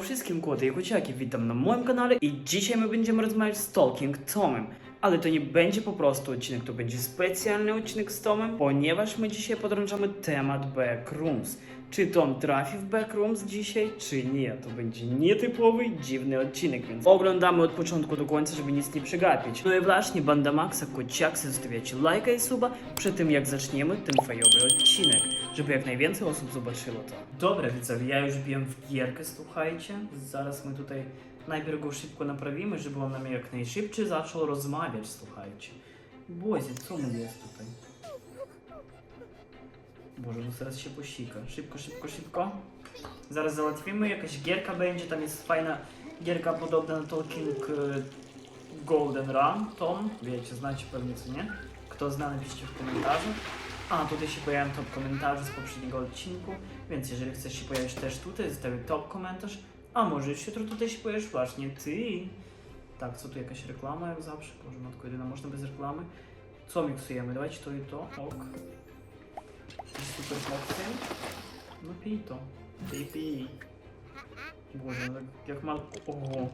wszystkim koty i kociaki, witam na moim kanale i dzisiaj my będziemy rozmawiać z Talking Tomem. Ale to nie będzie po prostu odcinek, to będzie specjalny odcinek z Tomem, ponieważ my dzisiaj podrążamy temat Backrooms. Czy Tom trafi w Backrooms dzisiaj, czy nie? To będzie nietypowy, dziwny odcinek, więc oglądamy od początku do końca, żeby nic nie przegapić. No i właśnie, banda Maxa, kociaksy, zostawiacie lajka i suba przed tym jak zaczniemy ten fajowy odcinek, żeby jak najwięcej osób zobaczyło to. Dobra widzowie, ja już biłem w gierkę, słuchajcie. Zaraz my tutaj najpierw go szybko naprawimy, żeby on nam jak najszybciej zaczął rozmawiać, słuchajcie. Bozie, co mu jest tutaj? Boże, no zaraz się posika. Szybko, szybko, szybko. Zaraz załatwimy, jakaś gierka będzie, tam jest fajna gierka podobna na Talking e, Golden Run, Tom, wiecie, znacie pewnie co nie? Kto zna, napiszcie w komentarzu. A, tutaj się pojawią top komentarze z poprzedniego odcinku, więc jeżeli chcesz się pojawić też tutaj, zostawię top komentarz, a może już jutro tutaj się pojawisz właśnie ty. Tak, co tu jakaś reklama jak zawsze? Boże, matko jedyna, można bez reklamy. Co miksujemy? Dawajcie to i to, ok. Super koktajl? No pij to. Pij, pij. Boże, no tak jak mal... Oho.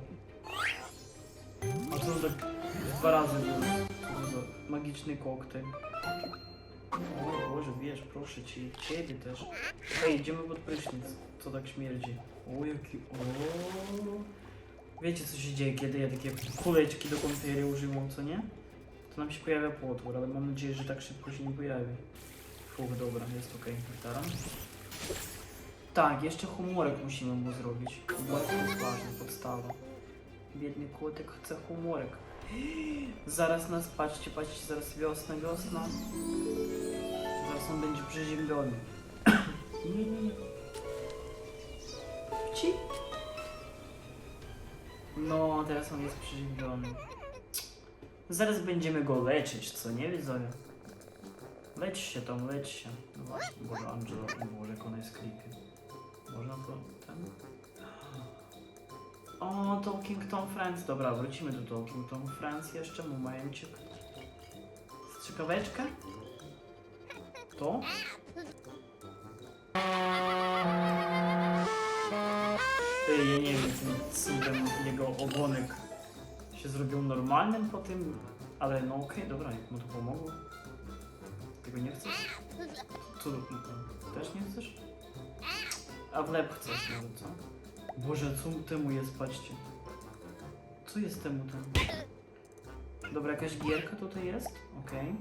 A co to tak dwa razy było? Magiczny koktajl? O Boże, wiesz, proszę ci, ciebie też. Ej, idziemy pod prysznic. Co tak śmierdzi? O, jaki... O. Wiecie, co się dzieje, kiedy ja takie kuleczki do kąpieli używam, co nie? To nam się pojawia potwór, ale mam nadzieję, że tak szybko się nie pojawi. Fuch, dobra, jest okej, gitara. Tak, jeszcze humorek musimy mu zrobić. Humorek to jest podstawa. Biedny kotek chce humorek. Zaraz nas, patrzcie, patrzcie, zaraz wiosna, wiosna. Zaraz on będzie przeziębiony. nie, nie, nie. Ci? No, teraz on jest przeziębiony. Zaraz będziemy go leczyć, co nie, widzowie? Lecz się tam, lecz się. No właśnie, Boże, jak ona jest creepy. Można to, ten... O, Talking Tom Friends. Dobra, wrócimy do Talking Tom Friends jeszcze, momencik. Strzykaweczkę? To? Ej, ja nie wiem, tym cudem jego ogonek się zrobił normalnym po tym, ale no okej, dobra, jak mu to pomogło. Tego nie chcesz? Co? Też nie chcesz? A w lep chcesz może, co? Boże, co temu jest, patrzcie. Co jest temu tam? Dobra, jakaś gierka tutaj jest? Okej.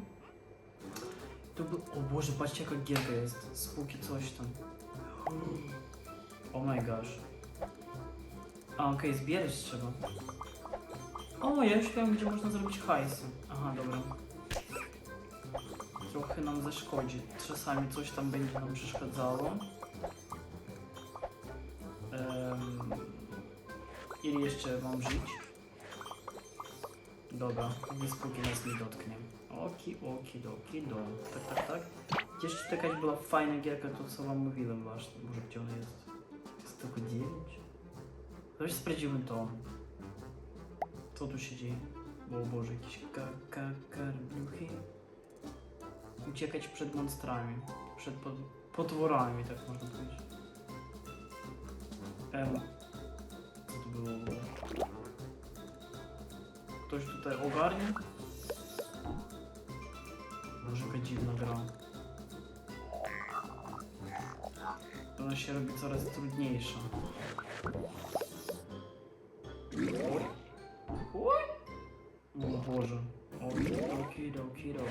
Tu by... O Boże, patrzcie jaka gierka jest. Spóki coś tam. Oh my gosh. A, okej, zbierać trzeba. O, ja już wiem, gdzie można zrobić hajsy. Aha, dobra trochę nam zaszkodzi. Czasami coś tam będzie nam przeszkadzało. Um, ile jeszcze mam żyć? Dobra, więc nas nie dotknie. Oki, oki, doki, do. Tak, tak, tak. Jeszcze jakaś była fajna gierka, to co wam mówiłem właśnie. Może gdzie ona jest? Jest tylko 9? Zresztą sprawdzimy to. Co tu się dzieje? Bo, Boże, jakieś kar kar karmiuchy. Uciekać przed monstrami. Przed pot, potworami, tak można powiedzieć. Em. Co to było? Ktoś tutaj ogarnie? Może jaka dziwna gra. Ona się robi coraz trudniejsza. Oj. O Boże. Okidokidokido.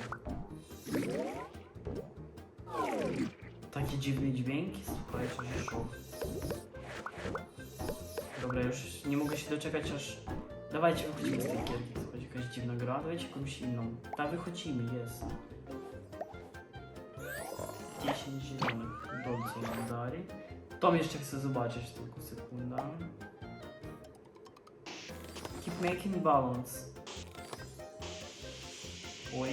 Takie dziwne dźwięki, słuchajcie, że szok. Dobra, już nie mogę się doczekać aż... Dawajcie, wychodzimy z tej gierki, słuchajcie, jakaś dziwna gra, dawajcie jakąś inną. Ta, wychodzimy, jest. 10 zielonych nam dali. Tom jeszcze chcę zobaczyć, tylko sekunda. Keep making balance. Oj.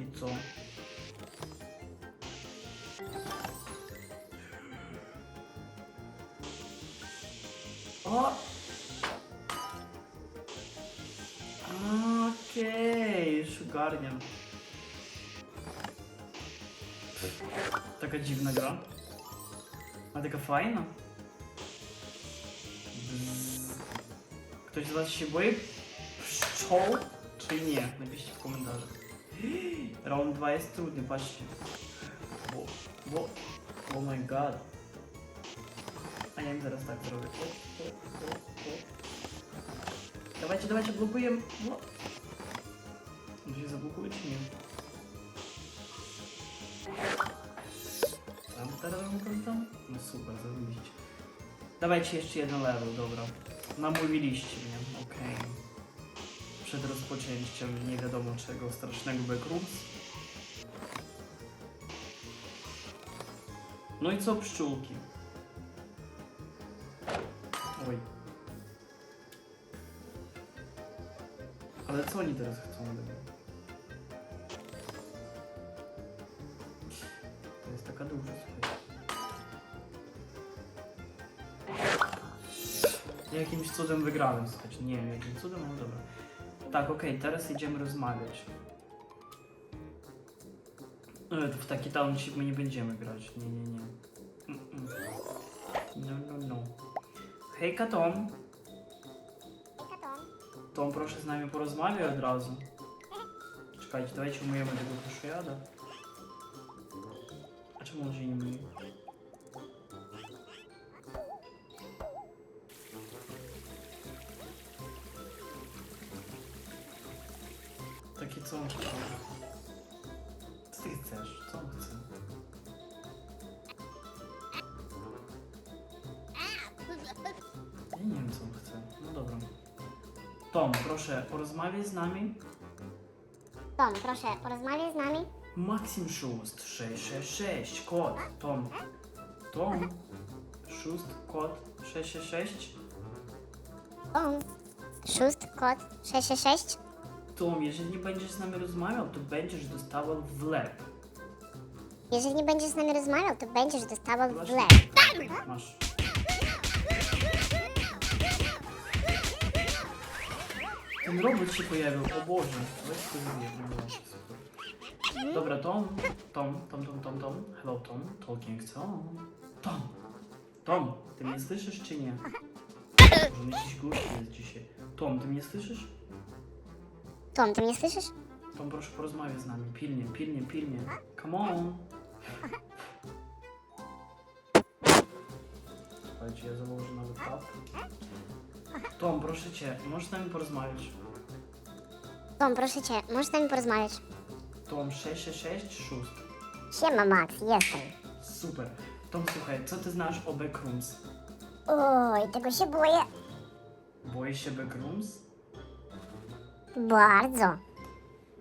I co? Hop. Okej, już ogarniam. Taka dziwna gra. A taka fajna. Ktoś z Was się boi pszczoł, czy nie? Napiszcie w komentarzach. Round 2 jest trudny, patrzcie. Bo, bo, oh my god. Nie wiem, teraz tak zrobię. Dawajcie, dawajcie, blokujemy. No. On się zablokuje, czy nie? Tam, teraz, tam, tam. No super, zarobiście. Dawajcie jeszcze jeden level, dobra. Namówiliście mnie, okej. Przed rozpoczęciem nie wiadomo czego strasznego backrooms. No i co pszczółki? Co oni teraz chcą ode mnie? To jest taka duża, słuchaj. Jakimś cudem wygrałem, słuchajcie. Nie wiem jakim cudem, ale dobra. Tak, okej, teraz idziemy rozmawiać. E, to w taki township my nie będziemy grać. Nie, nie, nie. Mm-mm. No, no, no. Hejka Tom. Tom, proszę z nami porozmawiaj od razu. Czekajcie, dawajcie umyjemy tego koszojada. A czemu on się nie myje? Takie co on chce? Co ty chcesz? Co on chce? Ja nie wiem co on chce. No dobra. Tom, proszę, porozmawiaj z nami. Tom, proszę, porozmawiaj z nami. Maksim Szust 666, kod. Tom. Tom. Szust, kod 666. Tom. Szóst, kod 666. Tom, jeżeli nie będziesz z nami rozmawiał, to będziesz dostawał w lep. Jeżeli nie będziesz z nami rozmawiał, to będziesz dostawał w lep. Masz. Ten robot się pojawił, o Boże. Weź to super. Dobra, Tom, Tom, Tom, Tom, Tom, Tom. Hello, Tom, talking Tom. Tom, Tom, ty mnie słyszysz czy nie? Może on jakiś głuchy jest dzisiaj. Tom, ty mnie słyszysz? Tom, ty mnie słyszysz? Tom, proszę porozmawiać z nami, pilnie, pilnie, pilnie. Come on. Słuchajcie, ja założę nawet tap. Tom, proszę cię, możesz z nami porozmawiać. Tom, proszę cię, możesz z nami porozmawiać? Tom 666 szóst. Siema, Max, jestem. Super. Tom, słuchaj, co ty znasz o backrooms? Oj, tego się boję Boisz się backrooms? bardzo.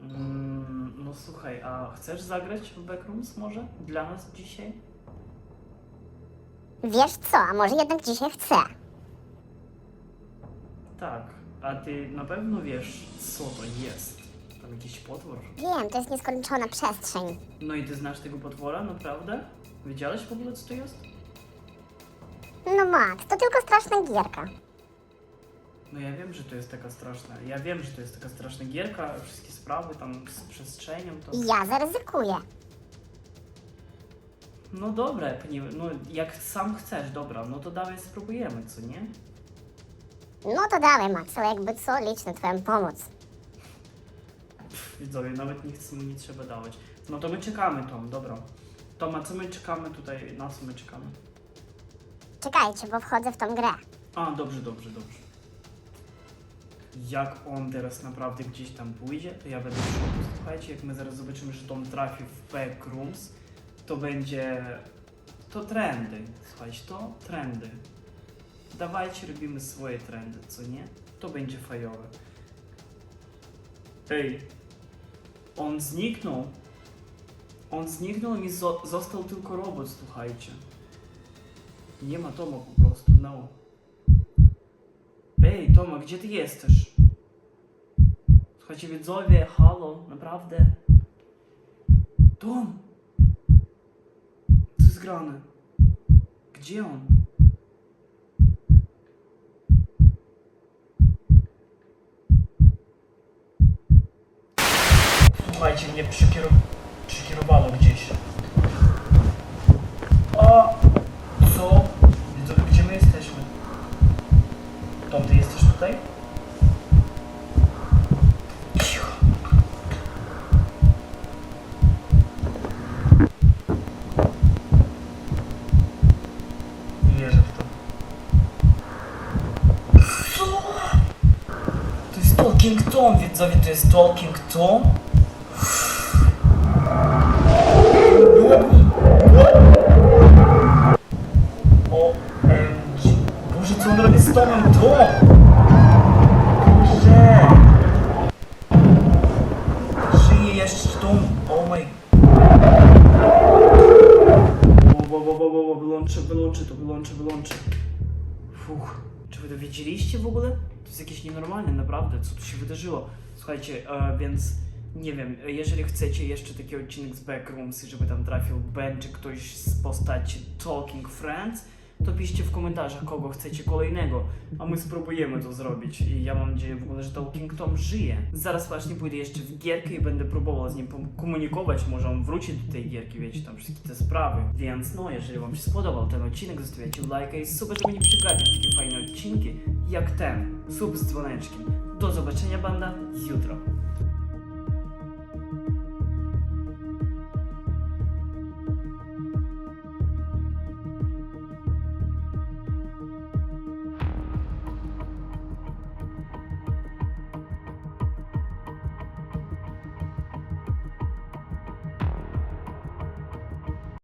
Mm, no słuchaj, a chcesz zagrać w backrooms może? Dla nas dzisiaj? Wiesz co, a może jednak dzisiaj chcę. Tak. A ty na pewno wiesz, co to jest? Tam jakiś potwór? Wiem, to jest nieskończona przestrzeń. No i ty znasz tego potwora, naprawdę? Wiedziałeś w ogóle, co to jest? No Max, to tylko straszna gierka. No ja wiem, że to jest taka straszna. Ja wiem, że to jest taka straszna gierka, wszystkie sprawy tam z przestrzenią, to... I ja zaryzykuję. No dobra, no jak sam chcesz, dobra, no to dawaj spróbujemy, co nie? No to dawaj, Max, ale jakby co, licz na twoją pomoc. Pff, widzowie, nawet nic mu nie trzeba dawać. No to my czekamy, Tom, dobra. Tom, a co my czekamy tutaj, na co my czekamy? Czekajcie, bo wchodzę w tą grę. A, dobrze, dobrze, dobrze. Jak on teraz naprawdę gdzieś tam pójdzie, to ja będę w szoku. Słuchajcie, jak my zaraz zobaczymy, że Tom trafi w backrooms, to będzie... To trendy. Słuchajcie, to trendy. Dawajcie, robimy swoje trendy, co nie? To będzie fajowe. Ej, on zniknął. On zniknął i zo- został tylko robot, słuchajcie. Nie ma Toma po prostu, no. Ej, Toma, gdzie ty jesteś? Słuchajcie, widzowie, halo, naprawdę? Tom! Co jest grane? Gdzie on? Słuchajcie, mnie przykieru... przykierowano gdzieś. A co? Widzowie, gdzie my jesteśmy? Tom, ty jesteś tutaj? Wierzę w to. To jest Talking Tom, widzowie, to jest Talking Tom. Tomem Tom? Boże. Żyje jeszcze Tom. Oh my... Bo, bo, bo, bo, bo, wyłączę, wyłączę to, wyłączę, wyłączę. Fuch. Czy wy to wiedzieliście w ogóle? To jest jakieś nienormalne, naprawdę. Co tu się wydarzyło? Słuchajcie, e, więc nie wiem, jeżeli chcecie jeszcze taki odcinek z Backrooms, żeby tam trafił Ben czy ktoś z postaci Talking Friends, to piszcie w komentarzach, kogo chcecie kolejnego, a my spróbujemy to zrobić. I ja mam nadzieję w ogóle, że Talking Tom żyje. Zaraz właśnie pójdę jeszcze w gierkę i będę próbował z nim komunikować, może on wróci do tej gierki, wiecie, tam wszystkie te sprawy. Więc no, jeżeli wam się spodobał ten odcinek, zostawiajcie lajka i super, żeby nie przegapić takie fajne odcinki jak ten. Sub z dzwoneczkiem. Do zobaczenia banda jutro.